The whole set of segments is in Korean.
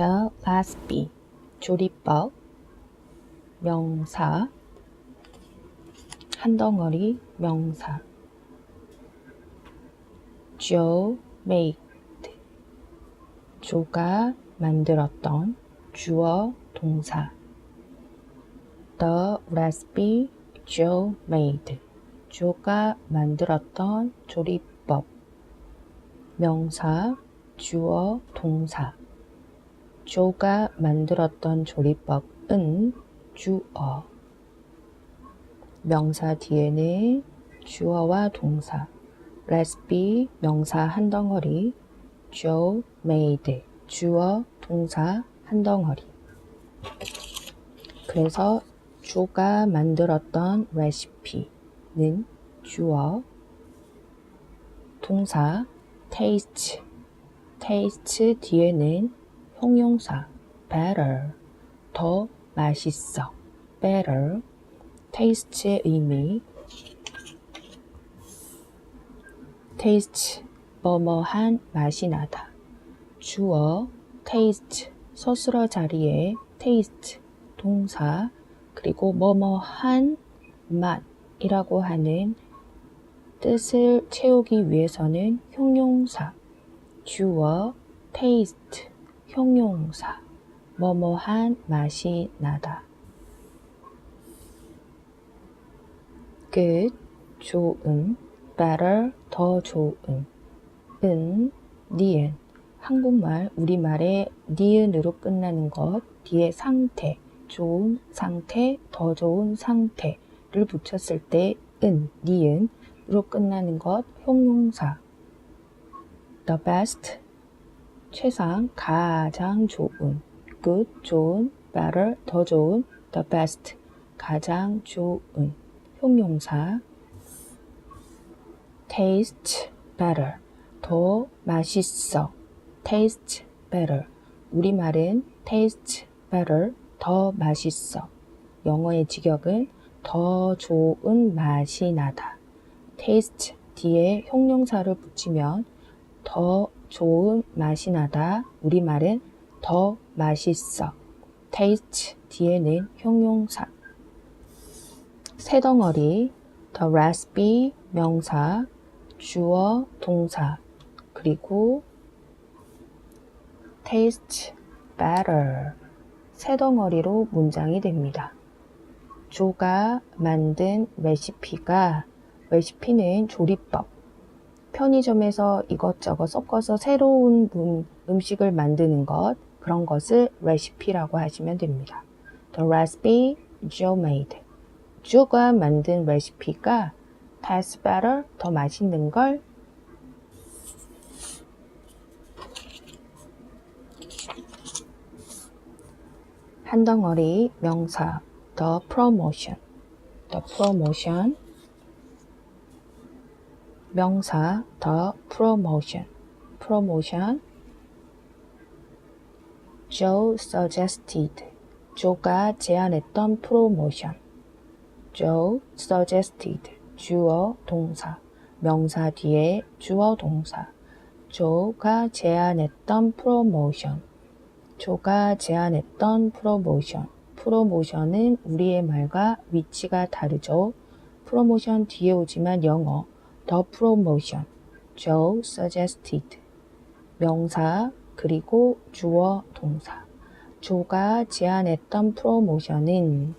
the recipe 조리법 명사 한 덩어리 명사 Joe made 조가 만들었던 주어 동사 The recipe Joe made 조가 만들었던 조리법 명사 주어 동사 조가 만들었던 조리법은 주어. 명사 뒤에는 주어와 동사. 레시피 명사 한 덩어리. Joe made 주어 동사 한 덩어리. 그래서 조가 만들었던 레시피는 주어. 동사 taste. taste 뒤에는 형용사 better 더 맛있어. better taste의 의미. taste 뭐뭐한 맛이 나다. 주어 taste 서술어 자리에 taste 동사 그리고 뭐뭐한 맛이라고 하는 뜻을 채우기 위해서는 형용사. 주어 taste 형용사. 뭐뭐한 맛이 나다. good 좋은 better 더 좋은. 은 니은. 한국말 우리말에 니은으로 끝나는 것 뒤에 상태 좋은 상태 더 좋은 상태를 붙였을 때 은 니은으로 끝나는 것 형용사. the best 최상 가장 좋은 good 좋은 better 더 좋은 the best 가장 좋은 형용사 taste better 더 맛있어 taste better 우리말은 taste better 더 맛있어 영어의 직역은 더 좋은 맛이 나다 taste 뒤에 형용사를 붙이면 더 좋은 맛이 나다. 우리말은 더 맛있어. Taste 뒤에는 형용사. 세 덩어리 the recipe 명사 주어 동사. 그리고 taste better. 세 덩어리로 문장이 됩니다. 조가 만든 레시피가 레시피는 조리법 편의점에서 이것저것 섞어서 새로운 음, 음식을 만드는 것 그런 것을 레시피라고 하시면 됩니다. The recipe Joe made. 조가 만든 레시피가 tastes better 더 맛있는 걸 한 덩어리 명사. The promotion. The promotion 명사 the promotion. Promotion. Joe suggested. 조가 제안했던 프로모션 Joe suggested. 주어 동사. 명사 뒤에 주어 동사. 조가 제안했던 프로모션 조가 제안했던 프로모션 프로모션은 우리의 말과 위치가 다르죠. 프로모션 뒤에 오지만 영어 the promotion Joe suggested 명사 그리고 주어 동사 조가 제안했던 프로모션은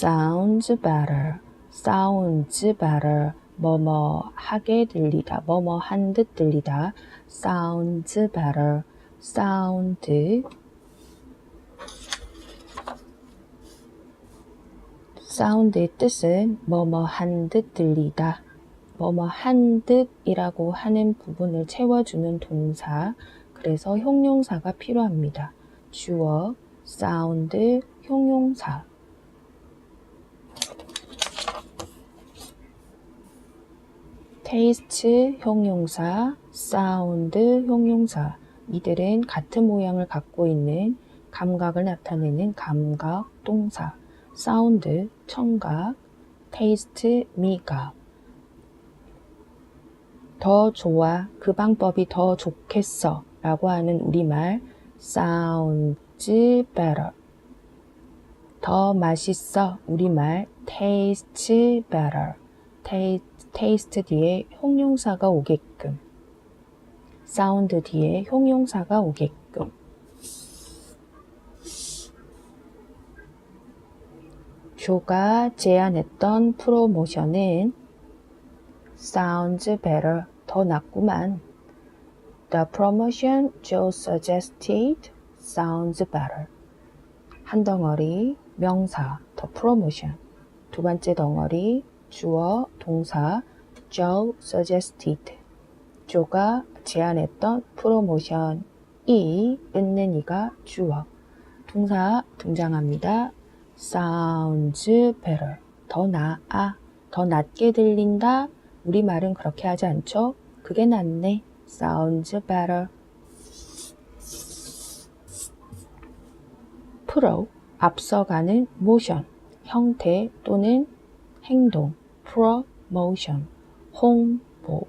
sounds better, sounds better, 뭐뭐 하게 들리다, 뭐뭐 한 듯 들리다, sounds better, sound, sound의 뜻은 뭐뭐 한 듯 들리다, 뭐뭐 한 듯이라고 하는 부분을 채워주는 동사, 그래서 형용사가 필요합니다. 주어, sound, 형용사. taste 형용사, sound 형용사. 이들은 같은 모양을 갖고 있는 감각을 나타내는 감각 동사. Sound 청각, taste 미각. 더 좋아, 그 방법이 더 좋겠어 라고 하는 우리말 sounds better. 더 맛있어, 우리말 taste better. taste, taste 뒤에 형용사가 오게끔. 사운드 뒤에 형용사가 오게끔. 조가 제안했던 프로모션은 sounds better. 더 낫구만. The promotion Joe suggested sounds better. 한 덩어리 명사 the promotion. 두 번째 덩어리 주어 동사 Joe suggested. 조가 제안했던 프로모션이 있는 이가 주어 동사 등장합니다. Sounds better. 더 나아, 더 낫게 들린다. 우리 말은 그렇게 하지 않죠? 그게 낫네. sounds better. 프로, 앞서가는 motion, 형태 또는 행동, promotion, 홍보.